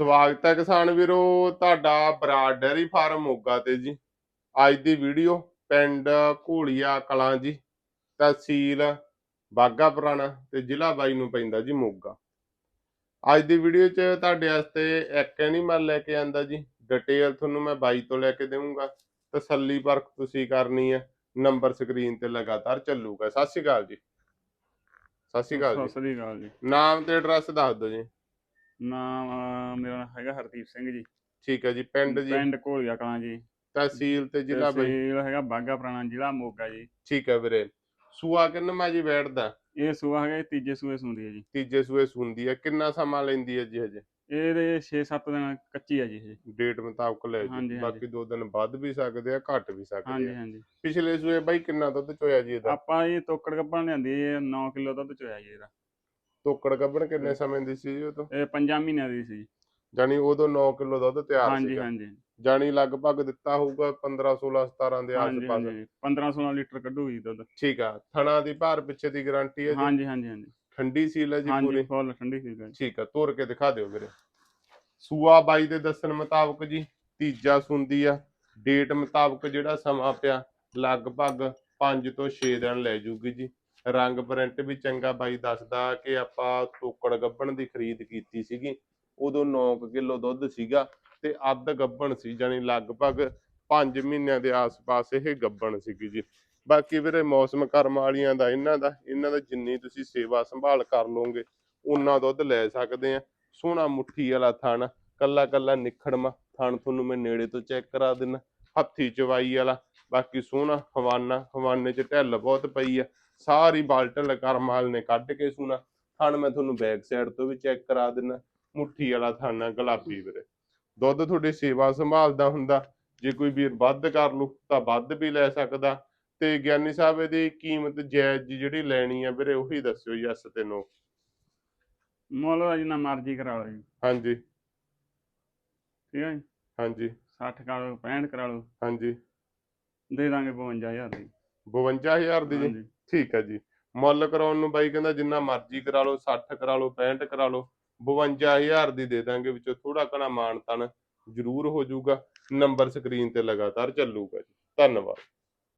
ਸਵਾਗਤ ਹੈ ਕਿਸਾਨ ਵੀਰੋ ਤੁਹਾਡਾ ਬਰਾਡ ਡੈਰੀ ਫਾਰਮ ਮੋਗਾ ਤੇ ਜੀ। ਅੱਜ ਦੀ ਵੀਡੀਓ ਪਿੰਡ ਘੋਲੀਆ ਕਲਾਂ ਜੀ ਤਹਿਸੀਲ ਬਾਗਾ ਪੁਰਾਣਾ ਤੇ ਜ਼ਿਲ੍ਹਾ ਬਾਈ ਨੂੰ ਪੈਂਦਾ ਜੀ ਮੋਗਾ। ਅੱਜ ਦੀ ਵੀਡੀਓ 'ਚ ਤੁਹਾਡੇ ਵਾਸਤੇ ਇੱਕ ਐਨੀਮਲ ਲੈ ਕੇ ਆਂਦਾ ਜੀ ਡਿਟੇਲ ਤੁਹਾਨੂੰ ਮੈਂ ਬਾਈ ਤੋਂ ਲੈ ਕੇ ਦੇਵਾਂਗਾ। ਤਸੱਲੀ ਪਰਖ ਤੁਸੀਂ ਕਰਨੀ ਹੈ ਨੰਬਰ ਸਕਰੀਨ ਤੇ ਲਗਾਤਾਰ ਚੱਲੂਗਾ। ਸਤਿ ਸ਼੍ਰੀ ਅਕਾਲ ਜੀ। ਸਤਿ ਸ਼੍ਰੀ ਅਕਾਲ ਸਤਿ ਜੀ ਸ੍ਰੀ ਅਕਾਲ ਜੀ। ਨਾਮ ਤੇ ਐਡਰੈਸ ਦੱਸ ਦਿਓ ਜੀ। ਨਾਮ ਅਹ, ਮੇਰਾ ਨਾਮ ਹੈਗਾ ਹਰਦੀਪ ਸਿੰਘ ਜੀ। ਠੀਕ ਹੈ ਜੀ ਪਿੰਡ ਜੀ? ਪਿੰਡ ਘੋਲੀਆ ਕਲਾਂ ਜੀ। ਤਹਿਸੀਲ ਤੇ ਜ਼ਿਲ੍ਹਾ ਬਾਈ? ਤਹਿਸੀਲ ਹੈਗਾ ਬਾਗਾ ਪੁਰਾਣਾ ਜ਼ਿਲ੍ਹਾ ਮੋਗਾ ਜੀ। ਠੀਕ ਹੈ ਵੀਰੇ। ਸੂਆ ਕਿੰਨਾ ਜੀ ਬੈਠਦਾ? ਇਹ ਸੂਆ ਹੈਗਾ ਜੀ, ਤੀਜੇ ਸੂਏ ਸੁੰਦੀ ਹੈ ਜੀ। ਤੀਜੇ ਸੂਏ ਸੁੰਦੀ ਹੈ। ਕਿੰਨਾ ਸਮਾਂ ਲੈਂਦੀ ਹੈ ਜੀ ਹਜੇ? ਇਹਦੇ 6-7 ਦਿਨ ਕੱਚੀ ਹੈ ਜੀ ਇਹ। ਡੇਟ ਮੁਤਾਬਕ ਲੈ ਹਾਂਜੀ, ਜੀ। ਹਾਂਜੀ। ਬਾਕੀ ਦੋ ਦਿਨ ਵੱਧ ਵੀ ਸਕਦੇ ਆ ਘੱਟ ਵੀ ਸਕਦੇ ਹਾਂਜੀ ਆ। ਹਾਂਜੀ ਪਿਛਲੇ ਸੂਏ ਬਾਈ ਕਿੰਨਾ ਦੁੱਧ ਚੋਇਆ ਜੀ ਇਹਦਾ? ਆਪਾਂ ਇਹ ਤੋਕੜ ਕੱਪਾਂ ਲਿਆਂਦੀ ਇਹ 9 ਕਿਲੋ ਦੁੱਧ ਚੋਇਆ ਜੀ ਇਹਦਾ। ਤੋਕੜ ਗੱਬਣ ਕਿੰਨੇ ਸਮੇਂ ਦੀ ਸੀ ਜੀ ਉਹ ਤੋਂ? ਇਹ 5 ਮਹੀਨਿਆਂ ਦੀ ਸੀ। ਜਾਨੀ ਉਦੋਂ 9 ਕਿਲੋ ਦੁੱਧ ਤਿਆਰ ਹਾਂਜੀ ਹਾਂਜੀ। ਜਾਨੀ ਲਗਭਗ ਦਿੱਤਾ ਹੋਊਗਾ 15 16 17 ਦੇ ਹਾਂਜੀ ਆਸ-ਪਾਸ। ਹਾਂਜੀ। 15-16 ਲੀਟਰ ਕੱਢੂਗੀ ਦੁੱਧ। ਠੀਕ ਆ। ਥਣਾ ਦੀ ਭਾਰ ਪਿੱਛੇ ਦੀ ਗਾਰੰਟੀ ਹੈ ਜੀ। ਹਾਂਜੀ ਹਾਂਜੀ ਹਾਂਜੀ। ਠੰਡੀ ਸੀਲ ਹੈ ਜੀ ਹਾਂਜੀ ਪੂਰੀ। ਫੁੱਲ ਠੰਡੀ ਸੀ ਜੀ। ਠੀਕ ਆ ਤੋਰ ਕੇ ਦਿਖਾ ਦਿਓ ਵੀਰੇ। ਸੂਆ ਬਾਈ ਦੇ ਦੱਸਣ ਮੁਤਾਬਕ ਜੀ ਤੀਜਾ ਸੁੰਦੀ ਆ। ਡੇਟ ਮੁਤਾਬਕ ਜਿਹੜਾ ਸਮਾਂ ਪਿਆ ਲਗਭਗ 5 ਤੋਂ 6 ਦਿਨ ਲੈ ਜੂਗੀ ਜੀ। ਰੰਗ ਪ੍ਰਿੰਟ ਵੀ ਚੰਗਾ ਬਾਈ ਦੱਸਦਾ ਕਿ ਆਪਾਂ ਟੋਕੜ ਗੱਬਣ ਦੀ ਖਰੀਦ ਕੀਤੀ ਸੀਗੀ, ਉਦੋਂ 9 ਕਿਲੋ ਦੁੱਧ ਸੀਗਾ ਤੇ ਅੱਧ ਗੱਬਣ ਸੀ ਜਾਨੀ ਲਗਭਗ 5 ਮਹੀਨਿਆਂ ਦੇ ਆਸ-ਪਾਸ ਇਹ ਗੱਬਣ ਸੀਗੀ ਜੀ। ਬਾਕੀ ਵੀਰੇ ਮੌਸਮ ਕਰਮ ਵਾਲੀਆਂ ਦਾ ਇਹਨਾਂ ਦਾ ਇਹਨਾਂ ਦਾ ਜਿੰਨੀ ਤੁਸੀਂ ਸੇਵਾ ਸੰਭਾਲ ਕਰ ਲਓਗੇ ਉਨਾ ਦੁੱਧ ਲੈ ਸਕਦੇ ਆ। ਸੋਹਣਾ ਮੁੱਠੀ ਵਾਲਾ ਥਣ ਕੱਲਾ ਕੱਲਾ ਨਿਖੜਮਾ ਥਣ ਤੁਹਾਨੂੰ ਮੈਂ ਨੇੜੇ ਤੋਂ ਚੈੱਕ ਕਰਾ ਦਿੰਨਾ। ਹੱਥੀ ਚਵਾਈ ਵਾਲਾ ਬਾਕੀ ਸੋਹਣਾ ਹਵਾਨਾ ਹਵਾਨੇ 'ਚ ਢਿੱਲ ਬਹੁਤ ਪਈ ਆ। ਸਾਰੀ ਬਾਲਟਲ ਕਰਮਾਲ ਨੇ ਕੱਢ ਕੇ ਸੋਹਣਾ ਥਣ ਮੈਂ ਤੁਹਾਨੂੰ ਬੈਕ ਸਾਈਡ ਤੋਂ ਵੀ ਚੈੱਕ ਕਰਾ ਦਿੰਨਾ। ਮੁੱਠੀ ਵਾਲਾ ਥਣ ਗੁਲਾਬੀ ਵੀਰੇ। ਦੁੱਧ ਤੁਹਾਡੀ ਸੇਵਾ ਸੰਭਾਲਦਾ ਹੁੰਦਾ। ਜੇ ਕੋਈ ਵੀਰ ਵੱਧ ਕਰ ਲੂ ਤਾਂ ਵੱਧ ਵੀ ਲੈ ਸਕਦਾ। ਤੇ ਗਿਆਨੀ ਸਾਹਿਬ ਇਹਦੀ ਕੀਮਤ ਜਾਇਜ਼ ਜਿਹੜੀ ਲੈਣੀ ਆ ਵੀਰੇ ਉਹੀ ਦੱਸਿਓ ਯੈਸ ਤੇ ਨੋ। ਮੁੱਲ ਜਿੰਨਾ ਮਰਜ਼ੀ ਕਰਾ ਲਓ ਜੀ। ਹਾਂਜੀ। ਠੀਕ ਹੈ ਜੀ। ਹਾਂਜੀ। 60 ਕਰਾ ਲਓ 65 ਕਰਾ ਲਓ ਹਾਂਜੀ। ਦੇ ਦਾਂਗੇ 52000 ਦੀ। 52000 ਦੀ ਜੀ? ਹਾਂਜੀ। ਠੀਕ ਹੈ ਜੀ। ਮੁੱਲ ਕਰਾਉਣ ਨੂੰ ਬਾਈ ਕਹਿੰਦਾ ਜਿੰਨਾ ਮਰਜ਼ੀ ਕਰਾ ਲਓ 60 ਕਰਾ ਲਓ 65 ਕਰਾ ਲਓ 52000 ਦੀ ਦੇ ਦਾਂਗੇ ਵਿੱਚੋਂ ਥੋੜਾ ਘਣਾ ਮਾਨ ਤਨ ਜ਼ਰੂਰ ਹੋ ਜਾਊਗਾ। ਨੰਬਰ ਸਕਰੀਨ ਤੇ ਲਗਾਤਾਰ ਚੱਲੂਗਾ ਜੀ। ਧੰਨਵਾਦ।